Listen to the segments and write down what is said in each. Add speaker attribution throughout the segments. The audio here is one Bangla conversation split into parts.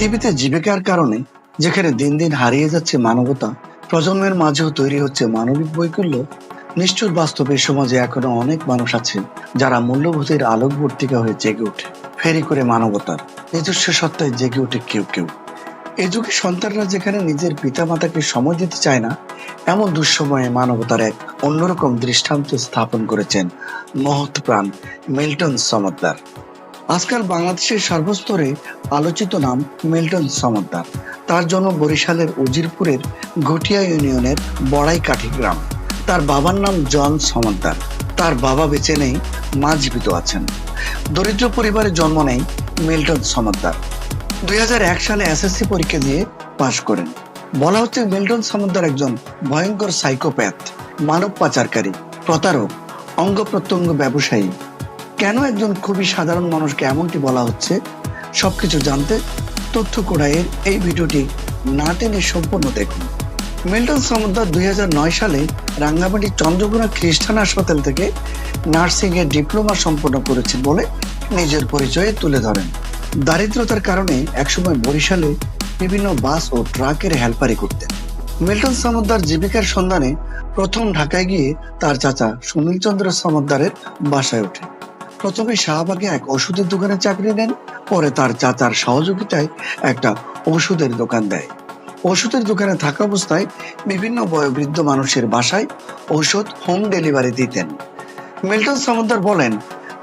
Speaker 1: পৃথিবীতে জীবিকার কারণে যেখানে দিন দিন হারিয়ে যাচ্ছে মানবতা, প্রজন্মের মাঝেও তৈরি হচ্ছে মানবিক বৈকল্য নিষ্ঠুর বাস্তবে সমাজে এখনও অনেক মানুষ আছে যারা মূল্যবোধের আলোকবর্তিকা হয়ে জেগে ওঠে, ফেরি করে মানবতার নিজস্ব সত্তায় জেগে ওঠে কেউ কেউ। এ যুগে সন্তানরা যেখানে নিজের পিতামাতাকে সময় দিতে চায় না, এমন দুঃসময়ে মানবতার এক অন্যরকম দৃষ্টান্ত স্থাপন করেছেন মহৎ প্রাণ মিল্টন সমদ্দার। আজকাল বাংলাদেশের সর্বস্তরে আলোচিত নাম মিল্টন সমদ্দার। তার জন্ম বরিশালের উজিরপুরের ঘটিয়া ইউনিয়নের বড়াই কাঠি গ্রাম। তার বাবার নাম জন সমদ্দার। তার বাবা বেঁচে নেই, মা জীবিত আছেন। দরিদ্র পরিবারে জন্ম নেয় মিল্টন সমদ্দার। দুই সালে এসএসসি পরীক্ষা দিয়ে পাশ করেন। বলা হচ্ছে মিল্টন সমদ্দার একজন ভয়ঙ্কর সাইকোপ্যাথ, মানব পাচারকারী, প্রতারক, অঙ্গ প্রত্যঙ্গ ব্যবসায়ী কেন একজন খুবই সাধারণ মানুষকে এমনটি বলা হচ্ছে? সবকিছু জানতে তথ্য কোড়াইয়ের এই ভিডিওটি না টেনে সম্পূর্ণ দেখুন। মিল্টন সমুদ্র দুই সালে রাঙ্গামাটি চন্দ্রকোনা খ্রিস্টান হাসপাতাল থেকে নার্সিং এর ডিপ্লোমা সম্পন্ন করেছেন বলে নিজের পরিচয়ে তুলে ধরেন। দারিদ্রতার কারণে একসময় বরিশালে বিভিন্ন বাস ও ট্রাকের হেল্পারি করতেন। মিল্টন সমুদ্রার জীবিকার সন্ধানে প্রথম ঢাকায় গিয়ে তার চাচা সুনীল চন্দ্র সমদ্দারের বাসায় ওঠে প্রথমে শাহবাগে এক ওষুধের দোকানে চাকরি নেন, পরে তার চাচার সহযোগিতায় একটা ওষুধের দোকান দেয়। ওষুধের দোকানে থাকা অবস্থায় বিভিন্ন বয়োবৃদ্ধ মানুষের বাসায় ওষুধ হোম ডেলিভারি দিতেন। মিল্টন সমুদ্র বলেন,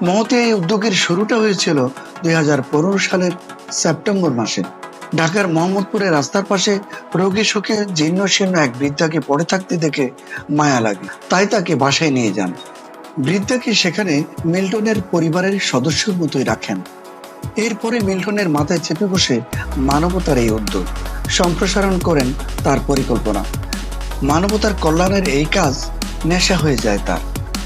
Speaker 1: মহতে এই উদ্যোগের শুরুটা হয়েছিল দুই হাজার পনেরো সালের সেপ্টেম্বর মাসে। ঢাকার মোহাম্মদপুরের রাস্তার পাশে রোগী সুখে জীর্ণ শীর্ণ এক বৃদ্ধাকে পড়ে থাকতে দেখে মায়া লাগে। তাই তাকে বাসায় নিয়ে যান। বৃদ্ধাকে সেখানে মিল্টনের পরিবারের সদস্যর মতোই রাখেন? এরপরে মিল্টনের মাথায় চেপে বসে মানবতার এই উদ্যোগ সম্প্রসারণ করেন তার পরিকল্পনা। মানবতার কল্যাণের এই কাজ নেশা হয়ে যায় তার।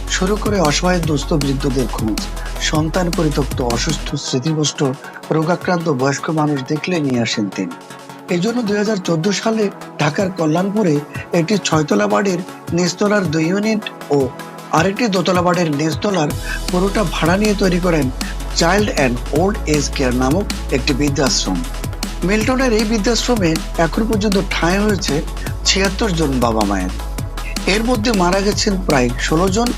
Speaker 1: শুরু করে অসহায় দুস্থ বৃদ্ধদের খোঁজ। সন্তান পরিত্যক্ত, অসুস্থ স্মৃতিগ্রস্ত রোগাক্রান্ত, বয়স্ক মানুষ দেখলে নিয়ে আসেন তিনি। এই জন্য দুই সালে ঢাকার কল্যাণপুরে একটি ছয়তলা বাড়ির নিচতলার দুই ইউনিট ও আরেকটি দোতলা বাড়ির নিচতলার পুরোটা ভাড়া নিয়ে তৈরি করেন child and old age care নামক একটি বৃদ্ধাশ্রম। মিল্টনের এই বৃদ্ধাশ্রমে এখন পর্যন্ত ঠাঁই হয়েছে ছিয়াত্তর জন বাবা মায়ের। এর মধ্যে মারা গেছেন প্রায় ষোলো জন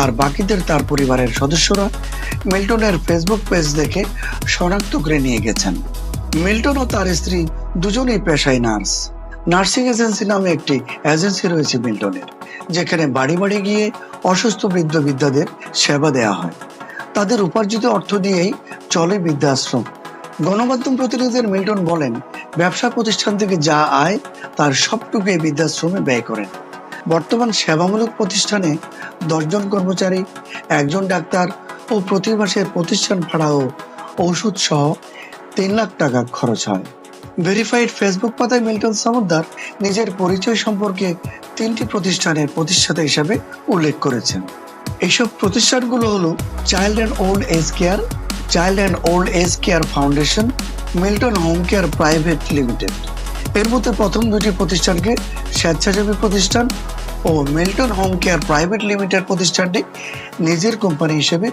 Speaker 1: আর বাকিদের তার পরিবারের সদস্যরা। মিল্টনের ফেসবুক পেজ দেখে শনাক্ত করে নিয়ে গেছেন। মিল্টন ও তার স্ত্রী দুজনেই পেশায় নার্স। নার্সিং এজেন্সি নামে একটি এজেন্সি রয়েছে মিল্টনের। যেখানে বাড়ি বাড়ি গিয়ে অসুস্থ বৃদ্ধ বিদ্যাদের সেবা দেয়া হয়। তাদের উপার্জিত অর্থ দিয়েই চলে বৃদ্ধাশ্রম। গণমাধ্যম প্রতিনিধিদের মিল্টন বলেন, ব্যবসা প্রতিষ্ঠান থেকে যা আয়, তার সবটুকু এই বৃদ্ধাশ্রমে ব্যয় করেন। বর্তমান সেবামূলক প্রতিষ্ঠানে দশজন কর্মচারী, একজন ডাক্তার ও প্রতি মাসে প্রতিষ্ঠান ভাড়া ও ঔষধ সহ তিন লাখ টাকা খরচ হয়। ভেরিফাইড ফেসবুক পাতায় মিল্টন সামুদ্দার নিজের পরিচয় সম্পর্কে তিনটি প্রতিষ্ঠানের প্রতিষ্ঠাতা হিসাবে উল্লেখ করেছেন। এইসব প্রতিষ্ঠানগুলো হলো child and old age care, child and old age care foundation, Milton home care private limited. এর মধ্যে প্রথম দুটি প্রতিষ্ঠানকে স্বেচ্ছাসেবী প্রতিষ্ঠান ও Milton home care private limited প্রতিষ্ঠানটি নিজের কোম্পানি হিসেবে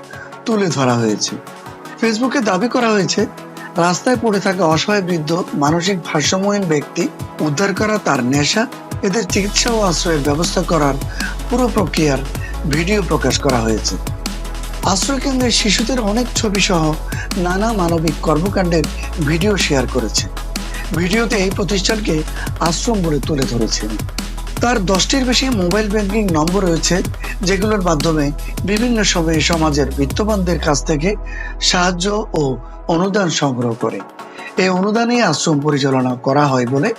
Speaker 1: তুলে ধরা হয়েছে। ফেসবুকে দাবি করা হয়েছে রাস্তায় পড়ে থাকা অসহায় বৃদ্ধ, মানসিক ভারসাম্যহীন ব্যক্তি, উদ্ধার করা তার নেশা, এদের চিকিৎসা ও আশ্রয়ের ব্যবস্থা করার পুরো প্রক্রিয়ার ভিডিও প্রকাশ করা হয়েছে। আশ্রয় কেন্দ্রের শিশুদের অনেক ছবি সহ নানা মানবিক কর্মকাণ্ডের ভিডিও শেয়ার করেছে। ভিডিওতে এই প্রতিষ্ঠানকে আশ্রম বলে তুলে ধরেছেন। তার দশটির বেশি মোবাইল ব্যাংকিং নম্বর রয়েছে, যেগুলোর মাধ্যমে বিভিন্ন সময়ে সমাজের বিত্তবানদের কাছ থেকে সাহায্য ও অনুদান সংগ্রহ করে। এই অনুদানেই আশ্রম পরিচালনা করা হয় বলে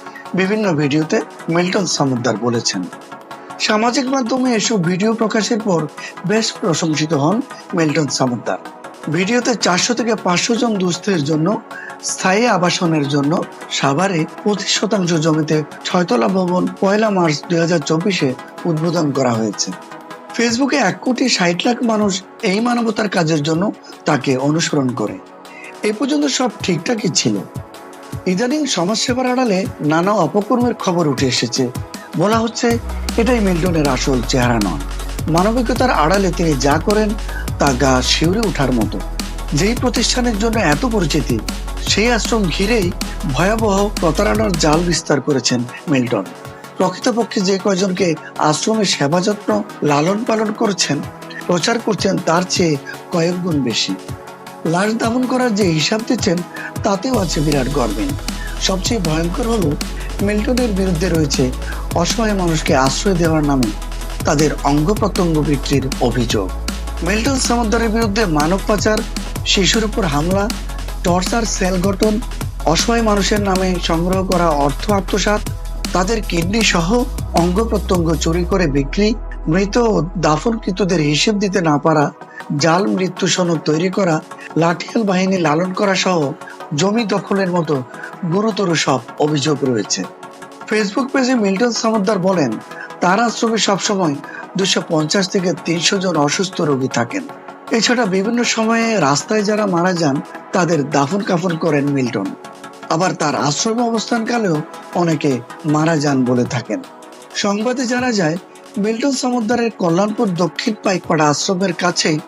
Speaker 1: বিভিন্ন ভিডিওতে মিল্টন সামুদ্দার বলেছেন। সামাজিক মাধ্যমে এসব ভিডিও প্রকাশের পর বেশ প্রশংসিত হন মিল্টন সামুদ্দার। ভিডিওতে চারশো থেকে পাঁচশো জন দুস্থের জন্য, স্থায়ী আবাসনের জন্য সাভারে পঁচিশ শতাংশ জমিতে ছয়তলা ভবন পয়লা মার্চ দুই হাজার চব্বিশে উদ্বোধন করা হয়েছে। ফেসবুকে এক কোটি ষাট লাখ মানুষ এই মানবতার কাজের জন্য তাকে অনুসরণ করে। এ পর্যন্ত সব ঠিকঠাকই ছিল। ইদানিং সমাজসেবার আড়ালে নানা অপকর্মের খবর উঠে এসেছে। বলা হচ্ছে, এটাই মিল্টনের আসল চেহারা নয়। মানবিকতার আড়ালে তিনি যা করেন, তা গা শিউরে ওঠার মতো। যেই প্রতিষ্ঠানের জন্য এত পরিচিতি, সেই আশ্রম ঘিরেই ভয়াবহ প্রতারণার জাল বিস্তার করেছেন মিল্টন। প্রকৃতপক্ষে যে কয়জনকে আশ্রমের সেবা যত্ন লালন পালন করছেন, প্রচার করছেন, তার চেয়ে কয়েক গুণ বেশি। লাশ দাফন করার যে হিসাব দিচ্ছেন, তাতেও আছে বিরাট গর্বিন সবচেয়ে ভয়ঙ্কর হল, মিল্টনের বিরুদ্ধে রয়েছে অসহায় মানুষকে আশ্রয় দেওয়ার নামে তাদের অঙ্গ প্রত্যঙ্গ বিক্রির অভিযোগ। মিল্টন সামুদ্রের বিরুদ্ধে মানব পাচার, শিশুর উপর হামলা, টর্চার সেল গঠন, অসহায় মানুষের নামে সংগ্রহ করা অর্থ আত্মসাৎ, তাদের কিডনি সহ অঙ্গ প্রত্যঙ্গ চুরি করে বিক্রি, মৃত ও দাফনকৃতদের হিসেব দিতে না পারা, জাল মৃত্যু সনদ তৈরি করা, লাঠিয়াল বাহিনী লালন করা সহ জমি দখলের মতো গুরুতর সব অভিযোগ রয়েছে। ফেসবুক পেজে মিল্টন সামুদ্দার বলেন তার আশ্রমে সবসময় দুশো পঞ্চাশ থেকে তিনশো জন অসুস্থ রোগী থাকেন। এছাড়া বিভিন্ন সময়ে রাস্তায় যারা মারা যান, তাদের দাফন কাফন করেন মিল্টন। আবার তার আশ্রমে অবস্থানকালেও অনেকে মারা যান বলে থাকেন। সংবাদে জানা যায়, মিল্টন সমুদ্রের কল্যাণপুর দক্ষিণ পাইকপাড়া আশ্রমের কাছেই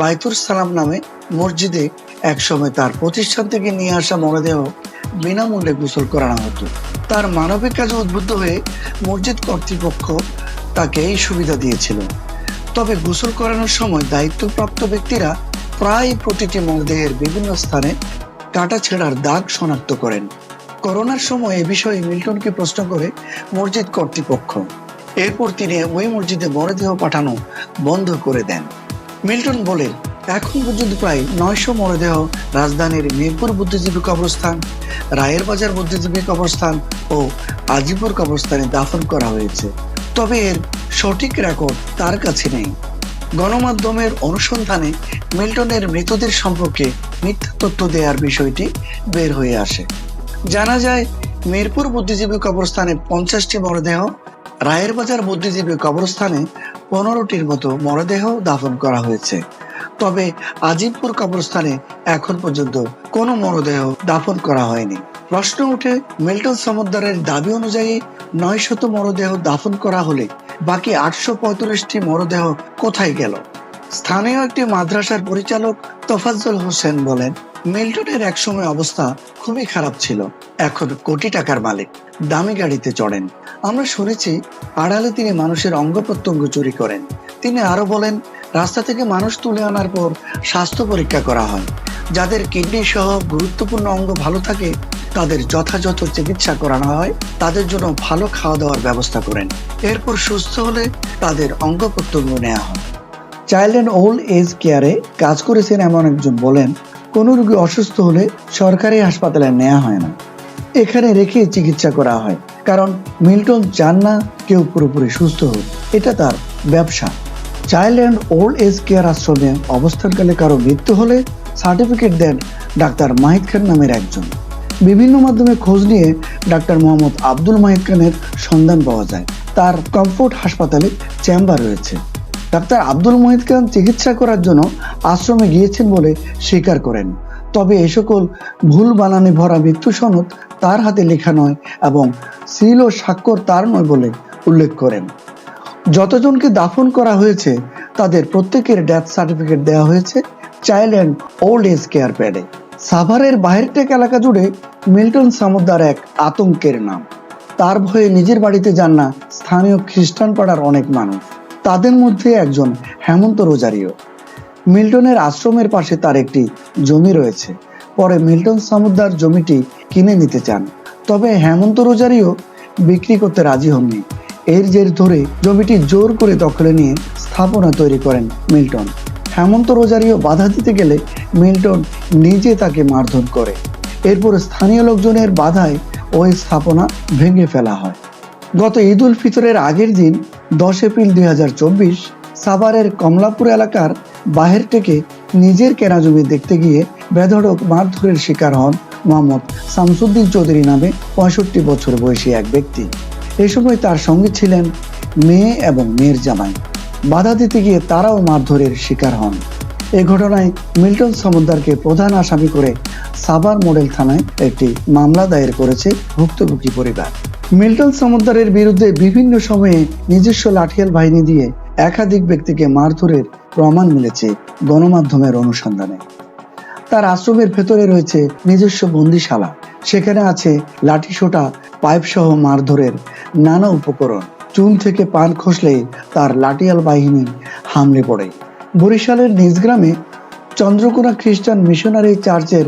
Speaker 1: বাইতুর সালাম নামে মসজিদে একসময় তার প্রতিষ্ঠান থেকে নিয়ে আসা মরদেহ বিনামূল্যে গোসল করানো হতো। তার মানবিক কাজে উদ্বুদ্ধ হয়ে মসজিদ কর্তৃপক্ষ তাকে এই সুবিধা দিয়েছিল। তবে গোসল করানোর সময় দায়িত্বপ্রাপ্ত ব্যক্তিরা প্রায় প্রতিটি মরদেহের বিভিন্ন স্থানে কাটা ছেঁড়ার দাগ শনাক্ত করেন। করোনার সময় এ বিষয়ে মিল্টনকে প্রশ্ন করে মসজিদ কর্তৃপক্ষ। এরপর তিনি ওই মসজিদে মরদেহ পাঠানো বন্ধ করে দেন। মিল্টন বলে এখন পর্যন্ত প্রায় নয়শো মরদেহ রাজধানীর মিরপুর বুদ্ধিজীবী কবরস্থান, রায়ের বাজার বুদ্ধিজীবী কবরস্থান ও আজিপুর কবরস্থানে দাফন করা হয়েছে। তবে এর সঠিক রেকর্ড তার কাছে নেই। গণমাধ্যমের অনুসন্ধানে মিল্টনের মৃতদের সম্পর্কে মিথ্যা তথ্য দেওয়ার বিষয়টি বের হয়ে আসে। জানা যায়, মিরপুর বুদ্ধিজীবী কবরস্থানে পঞ্চাশটি মরদেহ, রায়ের বাজার বুদ্ধিজীবী কবরস্থানে পনেরোটির মতো মরদেহ দাফন করা হয়েছে। তবে আজিমপুর কবরস্থানে এখন পর্যন্ত কোনো মরদেহ দাফন করা হয়নি। প্রশ্ন উঠে মিল্টন সমুদ্রের দাবি অনুযায়ী নয় শত মরদেহ দাফন করা হলে বাকি আটশো পঁয়ত্রিশটি মরদেহ কোথায় গেল? স্থানীয় একটি মাদ্রাসার পরিচালক তোফাজ্জল হোসেন বলেন, মিল্টনের একসময় অবস্থা খুবই খারাপ ছিল। এখন কোটি টাকার মালিক, দামি গাড়িতে চড়েন। আমরা শুনেছি, আড়ালে তিনি মানুষের অঙ্গ প্রত্যঙ্গ চুরি করেন। তিনি আরও বলেন রাস্তা থেকে মানুষ তুলে আনার পর স্বাস্থ্য পরীক্ষা করা হয়। যাদের কিডনি সহ গুরুত্বপূর্ণ অঙ্গ ভালো থাকে, তাদের যথাযথ চিকিৎসা করানো হয়। তাদের জন্য ভালো খাওয়া দাওয়ার ব্যবস্থা করেন। এরপর সুস্থ হলে তাদের অঙ্গ প্রত্যঙ্গ নেওয়া হয়। চাইল্ড অ্যান্ড ওল্ড এজ কেয়ারে কাজ করেছেন এমন একজন বলেন, কোনো রোগী অসুস্থ হলে সরকারি হাসপাতালে নেওয়া হয় না। এখানে রেখে চিকিৎসা করা হয়, কারণ মিল্টন চান না কেউ পুরোপুরি সুস্থ হোক। এটা তার ব্যবসা। Child and old age care আশ্রমে অবস্থানকালে কারও মৃত্যু হলে সার্টিফিকেট দেন ডাক্তার মাহিদ খান নামের একজন। বিভিন্ন মাধ্যমে খোঁজ নিয়ে ডাক্তার মোহাম্মদ আব্দুল মাহিদ খানের সন্ধান পাওয়া যায়। তার কমফোর্ট হাসপাতালে চেম্বার রয়েছে। ডাক্তার আব্দুল মহিদ খান চিকিৎসা করার জন্য আশ্রমে গিয়েছেন বলে স্বীকার করেন। তবে এ সকল ভুল বানানে ভরা মৃত্যু সনদ তার হাতে লেখা নয় এবং সিল ও স্বাক্ষর তার নয় বলে উল্লেখ করেন। যতজনকে দাফন করা হয়েছে, তাদের প্রত্যেকের ডেথ সার্টিফিকেট দেওয়া হয়েছে child and old age care প্যাডে সাভারের বাহিরটেক এলাকা জুড়ে মিল্টন সামুদ্দার এক আতঙ্কের নাম। তার ভয়ে নিজের বাড়িতে যান না স্থানীয় খ্রিস্টান পাড়ার অনেক মানুষ। তাদের মধ্যে একজন হেমন্ত রোজারিও। মিল্টনের আশ্রমের পাশে তার একটি জমি রয়েছে। পরে মিল্টন সামুদ্দার জমিটি কিনে নিতে চান। তবে হেমন্ত রোজারিও বিক্রি করতে রাজি হননি। এর জের ধরে জমিটি জোর করে দখলে নিয়ে স্থাপনা তৈরি করেন মিল্টন। হেমন্ত রোজারিও বাধা দিতে গেলে মিল্টন নিজে তাকে মারধর করে। এরপর স্থানীয় লোকজনের বাধায় ওই স্থাপনা ভেঙে ফেলা হয়। গত ঈদ উল ফিতরের আগের দিন দশ এপ্রিল দুই হাজার চব্বিশ সাভারের কমলাপুর এলাকার বাহির থেকে নিজের কেনা জমি দেখতে গিয়ে বেধড়ক মারধরের শিকার হন মোহাম্মদ শামসুদ্দিন চৌধুরী নামে পঁয়ষট্টি বছর বয়সী এক ব্যক্তি। এ সময় তার সঙ্গে ছিলেন মেয়ে এবং মেয়ের জামাই। বাধা দিতে গিয়ে তারাও মারধরের শিকার হন। এ ঘটনায় মিল্টন সমুদ্দারকে প্রধান আসামি করে সাভার মডেল থানায় একটি মামলা দায়ের করেছে ভুক্তভোগী পরিবার। মিল্টন সমুদ্দারের বিরুদ্ধে বিভিন্ন সময়ে নিজস্ব লাঠিয়াল বাহিনী দিয়ে একাধিক ব্যক্তিকে মারধরের প্রমাণ মিলেছে গণমাধ্যমের অনুসন্ধানে। তার আশ্রমের ভেতরে রয়েছে নিজস্ব বন্দিশালা। সেখানে আছে লাঠি সোটা পাইপ সহ মারধরের নানা উপকরণ। চুন থেকে পান খসলেই তার লাঠিয়াল বাহিনী হামলে পড়ে। বরিশালের নিজ গ্রামে চন্দ্রকোনা খ্রিস্টান মিশনারি চার্চের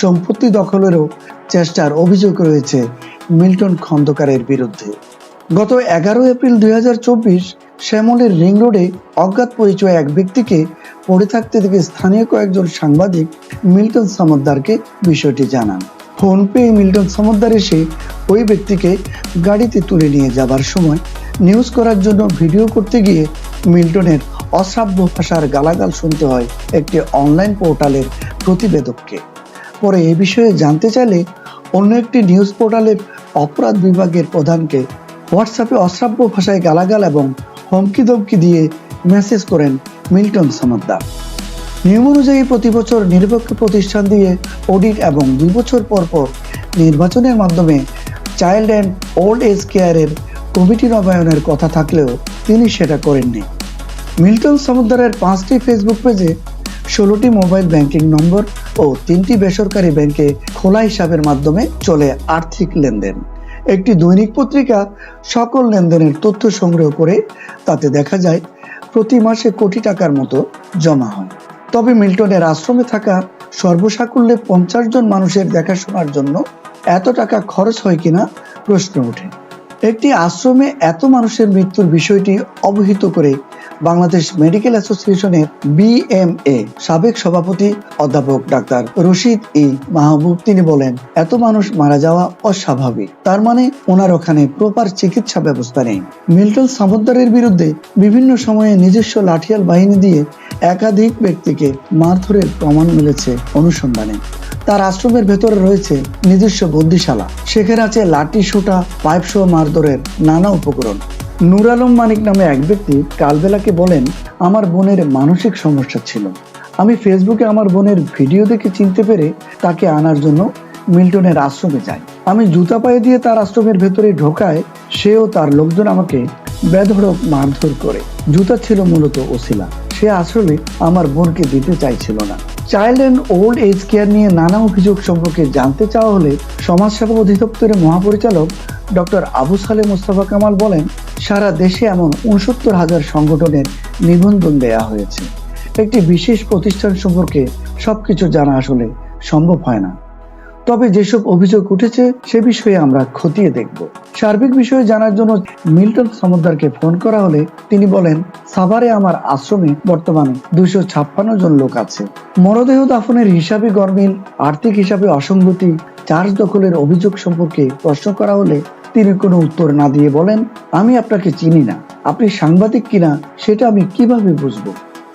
Speaker 1: সম্পত্তি দখলেরও চেষ্টার অভিযোগ রয়েছে মিল্টন খন্দকারের বিরুদ্ধে। গত এগারো এপ্রিল দুই হাজার চব্বিশ শ্যামলের রিং রোডে অজ্ঞাত পরিচয় এক ব্যক্তিকে পড়ে থাকতে দেখে স্থানীয় কয়েকজন সাংবাদিক মিল্টন সামদ্দারকে বিষয়টি জানান। ফোন পেয়ে মিল্টন সামদ্দার এসে ওই ব্যক্তিকে গাড়িতে তুলে নিয়ে যাবার সময় নিউজ করার জন্য ভিডিও করতে গিয়ে মিল্টনের অশ্রাব্য ভাষার গালাগাল শুনতে হয় একটি অনলাইন পোর্টালের প্রতিবেদককে। পরে এ বিষয়ে জানতে চাইলে অন্য একটি নিউজ পোর্টালের অপরাধ বিভাগের প্রধানকে হোয়াটসঅ্যাপে অশ্রাব্য ভাষায় গালাগাল এবং হুমকি ধমকি দিয়ে মেসেজ করেন মিল্টন সামদ্দার নিয়ম অনুযায়ী প্রতি বছর নিরপেক্ষ প্রতিষ্ঠান দিয়ে অডিট এবং দুই বছর পর পর নির্বাচনের মাধ্যমে চাইল্ড অ্যান্ড ওল্ড এজ কেয়ারের কমিটি নবায়নের কথা থাকলেও তিনি সেটা করেননি। মিল্টন সমুদ্রের পাঁচটি ফেসবুক পেজে ষোলোটি মোবাইল ব্যাংকিং নম্বর ও তিনটি বেসরকারি ব্যাংকে খোলা হিসাবের মাধ্যমে চলে আর্থিক লেনদেন। একটি দৈনিক পত্রিকা সকল লেনদেনের তথ্য সংগ্রহ করে তাতে দেখা যায় প্রতি মাসে কোটি টাকার মতো জমা হয়। তবে মিল্টনের আশ্রমে থাকা সর্বসাকুল্যে পঞ্চাশ জন মানুষের দেখাশোনার জন্য এত টাকা খরচ হয় কিনা প্রশ্ন ওঠে। একটি আশ্রমে এত মানুষের মৃত্যুর বিষয়টি অবহিত করে বাংলাদেশ মেডিকেল অ্যাসোসিয়েশনের বিএমএ সাবেক সভাপতি অধ্যাপক ডাক্তার রশিদ ই মাহবুব। তিনি বলেন, এত মানুষ মারা যাওয়া অস্বাভাবিক। তার মানে ওনার ওখানে প্রপার চিকিৎসা ব্যবস্থা নেই। মিল্টন সামদ্দারের বিরুদ্ধে বিভিন্ন সময়ে নিজস্ব লাঠিয়াল বাহিনী দিয়ে একাধিক ব্যক্তিকে মারধরের প্রমাণ মিলেছে অনুসন্ধানে। তার আশ্রমের ভেতরে রয়েছে নিজস্ব বন্দিশালা সেখানে আছে লাঠি সোটা পাইপ সহ মারধরের নানা উপকরণ। নূর আলম মানিক নামে এক ব্যক্তি কালবেলাকে বলেন, আমার বোনের মানসিক সমস্যা ছিল। আমি ফেসবুকে আমার বোনের ভিডিও দেখে চিনতে পেরে তাকে আনার জন্য মিল্টনের আশ্রমে যাই। আমি জুতা পায়ে দিয়ে তার আশ্রমের ভেতরে ঢোকায়, সেও তার লোকজন আমাকে বেধড়ক মারধর করে। জুতা ছিল মূলত ওসিলা। সে আসলে আমার বোনকে দিতে চাইছিল না। Child and old age care নিয়ে নানা অভিযোগ সম্পর্কে জানতে চাওয়া হলে সমাজসেবা অধিদপ্তরের মহাপরিচালক ডক্টর আবু সালে মোস্তফা কামাল বলেন, সারা দেশে এমন উনসত্তর হাজার সংগঠনের নিবন্ধন দেয়া হয়েছে। একটি বিশেষ প্রতিষ্ঠান সম্পর্কে সবকিছু জানা আসলে সম্ভব হয় না। তবে যেসব অভিযোগ উঠেছে, সে বিষয়ে আমরা খতিয়ে দেখব। সার্বিক বিষয়ে জানার জন্য মিল্টন সমদ্দারকে ফোন করা হলে তিনি বলেন, সাভারে আমার আশ্রমে বর্তমানে দুশো ছাপ্পান্ন জন লোক আছে। মরদেহ দাফনের হিসাবে গরমিল, আর্থিক হিসাবে অসঙ্গতি, চার্জ দখলের অভিযোগ সম্পর্কে প্রশ্ন করা হলে তিনি কোনো উত্তর না দিয়ে বলেন, আমি আপনাকে চিনি না। আপনি সাংবাদিক কিনা, সেটা আমি কীভাবে বুঝব?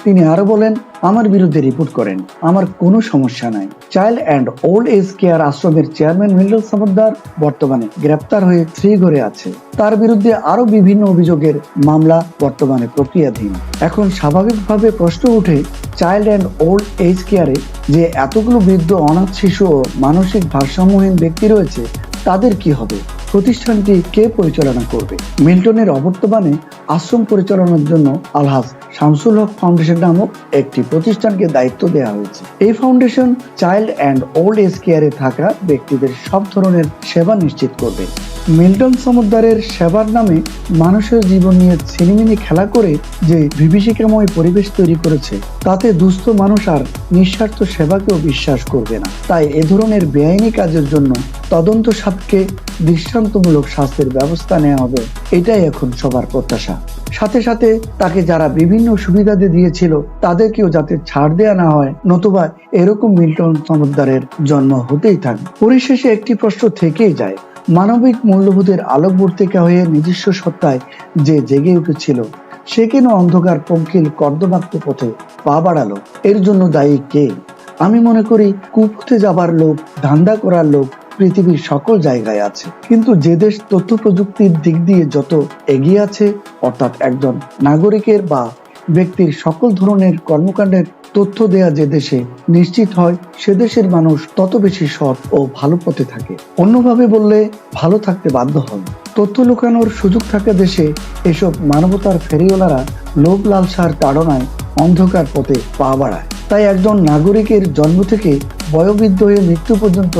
Speaker 1: তিনি আরও বলেন, আমার বিরুদ্ধে রিপোর্ট করেন। আমার কোনো সমস্যা নাই। Child and old age care আশ্রমের চেয়ারম্যান মিল্টন সমদ্দার বর্তমানে গ্রেপ্তার হয়ে শ্রীঘরে আছে। তার বিরুদ্ধে আরও বিভিন্ন অভিযোগের মামলা বর্তমানে প্রক্রিয়াধীন। এখন স্বাভাবিকভাবে প্রশ্ন ওঠে চাইল্ড অ্যান্ড ওল্ড এজ কেয়ারে যে এতগুলো বৃদ্ধ অনাথ শিশু ও মানসিক ভারসাম্যহীন ব্যক্তি রয়েছে, তাদের কি হবে? প্রতিষ্ঠানটি কে পরিচালনা করবে? মিল্টনের অবর্তমানে আশ্রম পরিচালনার জন্য আলহাজ শামসুল হক ফাউন্ডেশন নামক একটি প্রতিষ্ঠানকে দায়িত্ব দেওয়া হয়েছে। এই foundation child and old age কেয়ারে থাকা ব্যক্তিদের সব ধরনের সেবা নিশ্চিত করবে। মিল্টন সমুদ্রের সেবার নামে মানুষের জীবন নিয়ে ছিনিমিনি খেলা করে যে বিভীষিকাময় পরিবেশ তৈরি করেছে, তাতে দুস্থ মানুষ আর নিঃস্বার্থ সেবাকেও বিশ্বাস করবে না। তাই এ ধরনের বেআইনি কাজের জন্য তদন্ত সাপকে দৃষ্টান্তমূলক শাস্তির ব্যবস্থা নেওয়া হবে, এটাই এখন সবার প্রত্যাশা। সাথে সাথে তাকে যারা বিভিন্ন সুবিধা দিয়েছিল, তাদেরকেও যাতে ছাড় দেয়া না হয়, নতুবা এরকম মিল্টন সমুদ্রের জন্ম হতেই থাকবে পরিশেষে একটি প্রশ্ন থেকেই যায়, মানবিক মূল্যবোধের আলোকবর্তিকা হয়ে নিজস্ব সত্তায় যে জেগে উঠেছিল, সে কেন অন্ধকার পঙ্কিল কর্দমাক্ত পথে পা বাড়ালো? এর জন্য দায়ী কে? আমি মনে করি কুপথে যাবার লোক ধান্দা করার লোক পৃথিবীর সকল জায়গায় আছে। কিন্তু যে দেশ তথ্য প্রযুক্তির দিক দিয়ে যত এগিয়ে আছে, অর্থাৎ একজন নাগরিকের বা ব্যক্তির সকল ধরনের কর্মকাণ্ডের তথ্য দেয়া যে দেশে নিশ্চিত হয়, সে দেশের মানুষ তত বেশি সৎ ও ভালো পথে থাকে। অন্যভাবে বললে, ভালো থাকতে বাধ্য হন। তথ্য লুকানোর সুযোগ থাকা দেশে এসব মানবতার ফেরিওয়ালারা লোভ লালসার তাড়নায় অন্ধকার পথে পা বাড়ায়। তাই একজন নাগরিকের জন্ম থেকে বয়োবৃদ্ধ হয়ে মৃত্যু পর্যন্ত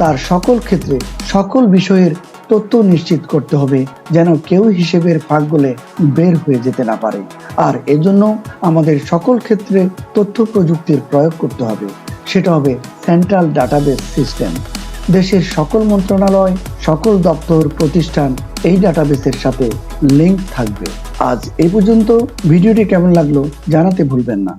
Speaker 1: তার সকল ক্ষেত্রে সকল বিষয়ের তথ্য নিশ্চিত করতে হবে, যেন কেউ হিসেবের ফাঁক গলে বের হয়ে যেতে না পারে। আর এজন্য আমাদের সকল ক্ষেত্রে তথ্য প্রযুক্তির প্রয়োগ করতে হবে। সেটা হবে সেন্ট্রাল ডাটাবেস সিস্টেম। দেশের সকল মন্ত্রণালয়, সকল দপ্তর, প্রতিষ্ঠান এই ডাটাবেসের সাথে লিংক থাকবে। আজ এ পর্যন্ত। ভিডিওটি কেমন লাগল জানাতে ভুলবেন না।